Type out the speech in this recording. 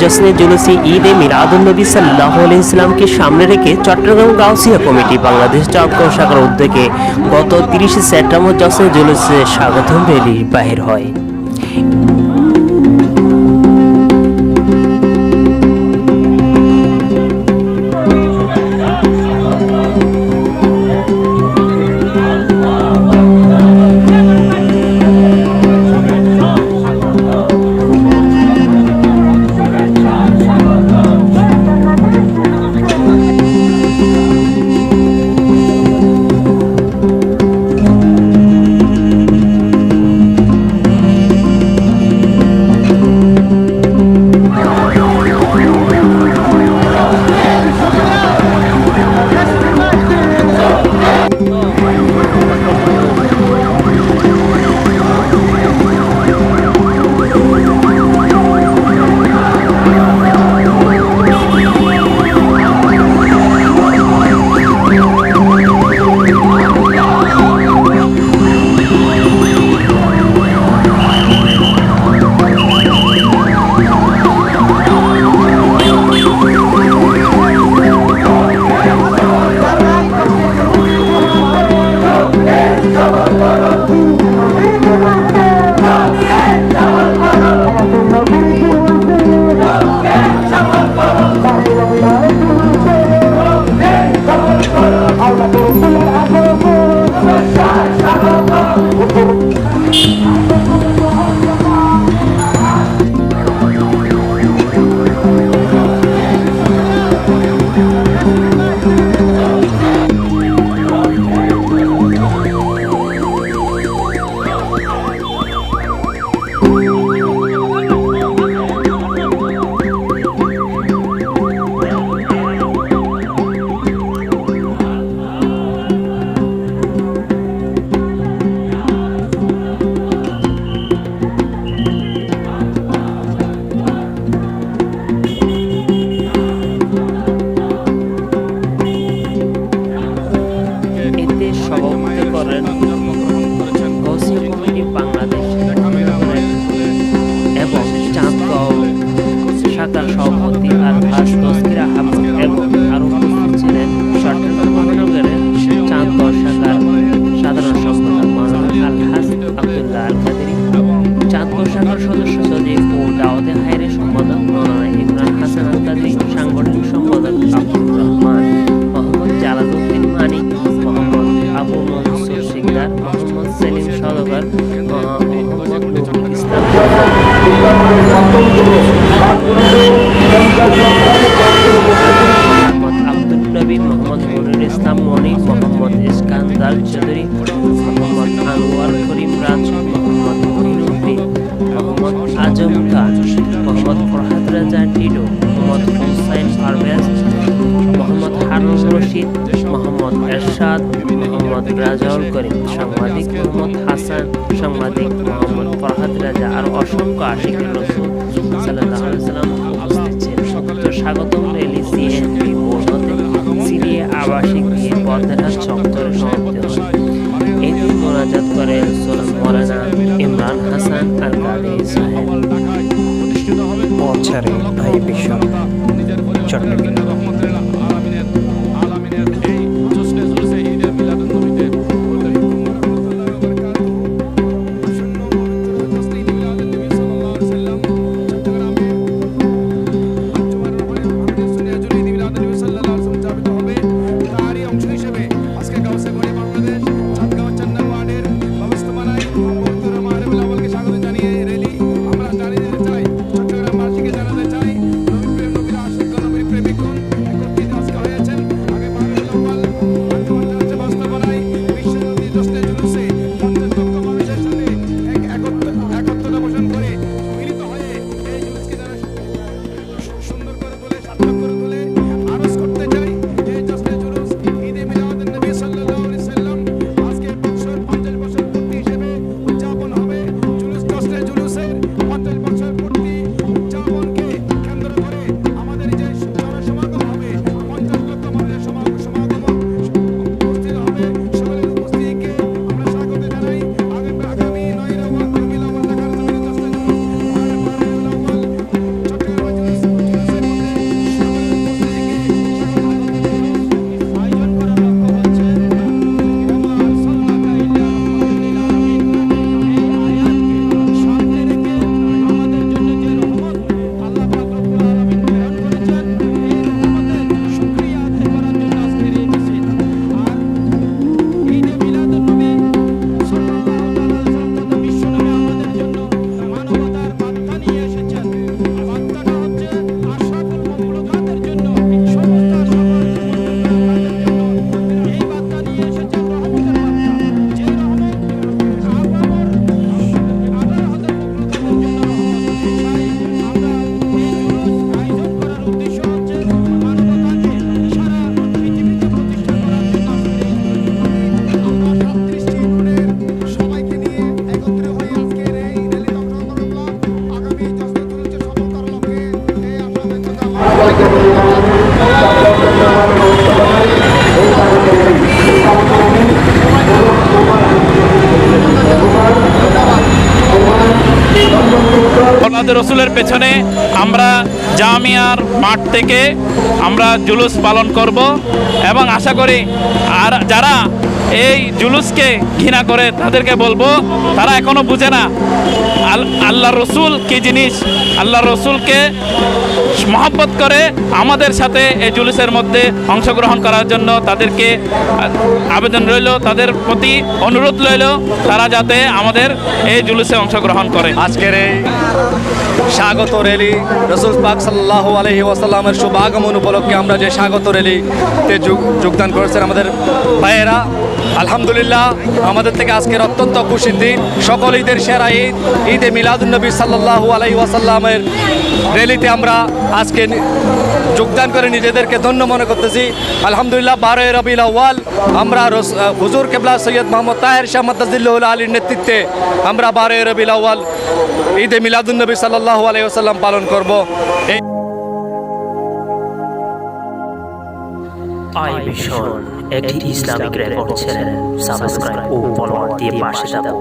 জসনে জুলুসি ঈদে মিলাদুলনবী সাল্লাহ ইসলামকে সামনে রেখে চট্টগ্রাম গাউসিয়া কমিটি বাংলাদেশ চক্র শাখার উদ্যোগে গত তিরিশে সেপ্টেম্বর জশ্নে জুলুসে স্বাগতম র্যালি বাহির হয়। Allahu Akbar. সদস্য সচিব ও দাওয়াতে হাইরের সম্পাদক মাওলানা ইমরান হাসান আল সাংগঠনিক সম্পাদক আব্দুর রহমান, মোহাম্মদ জালালউদ্দিন মানিক, মোহাম্মদ আবু মনসুর সিকদার মোহাম্মদ সেলিম সদগর, মোহাম্মদ নুরুল ইসলাম। মোহাম্মদ আব্দুল নবী, মোহাম্মদ নুরুল ইসলাম মনি মোহাম্মদ ইস্কান্দার চৌধুরী সাংবাদিক মোহাম্মদ ফরহাদ রাজা আর অসংখ্য আশিক রসুল সাল্লাহ সাল্লাম উপস্থিত ছিলেন। তো স্বাগতম র্যালি সিএনপি বোর্ডতে সিরিয়া আবাসিক দিয়ে পদ্মাঘাট চত্বরে সমাপ্ত হয় এই দিন মোনাজাত করেন সোলাম মৌলানা ইমরান হাসান আল কাদের সাহেব। পৌঁছারে ভাই বিশ্ব চট্টগ্রাম। রসুলের পেছনে আমরা জামিয়ার মাঠ থেকে আমরা জুলুস পালন করব এবং আশা করি আর যারা এই জুলুসকে ঘৃণা করে তাদেরকে বলব, তারা এখনও বুঝে না, আল- আল্লাহ রসুল কি জিনিস? আল্লাহ রসুলকে মহব্বত করে আমাদের সাথে এই জুলুসের মধ্যে অংশগ্রহণ করার জন্য তাদেরকে আবেদন রইল, তাদের প্রতি অনুরোধ রইল তারা যাতে আমাদের এই জুলুসে অংশগ্রহণ করে। আজকের এই স্বাগত র্যালি রসুল পাক সাল্লাহ আলহি ওয়াসাল্লামের শুভ আগমন উপলক্ষে আমরা যে স্বাগত র্যালিতে যোগ- যোগদান করেছেন আমাদের ভাইয়েরা আলহামদুলিল্লাহ, আমাদের থেকে আজকের অত্যন্ত খুশির দিন। সকল ঈদের সেরা ঈদ, ঈদে মিলাদুলনবী সাল্লাহ আলহি ওয়াসাল্লামের র্যালিতে আমরা আজকে যোগদান করে নিজেদেরকে ধন্য মনে করতেছি। আলহামদুলিল্লাহ, বারোই রবিল আউ্য়াল, আমরা হুজুর কেবলা সৈয়দ মোহাম্মদ তাহের শাহ মতাজিল্লাহুল আলীর নেতৃত্বে আমরা বারোই রবিল আউ্য়াল, ঈদে মিলাদুলনবী সাল্লাহ আলাই ওসাল্লাম পালন করব। এই একটি ইসলামিক রেকর্ড চ্যানেল সাবস্ক্রাইব ও ফলোয়ার দিয়ে পাশে থাকুন।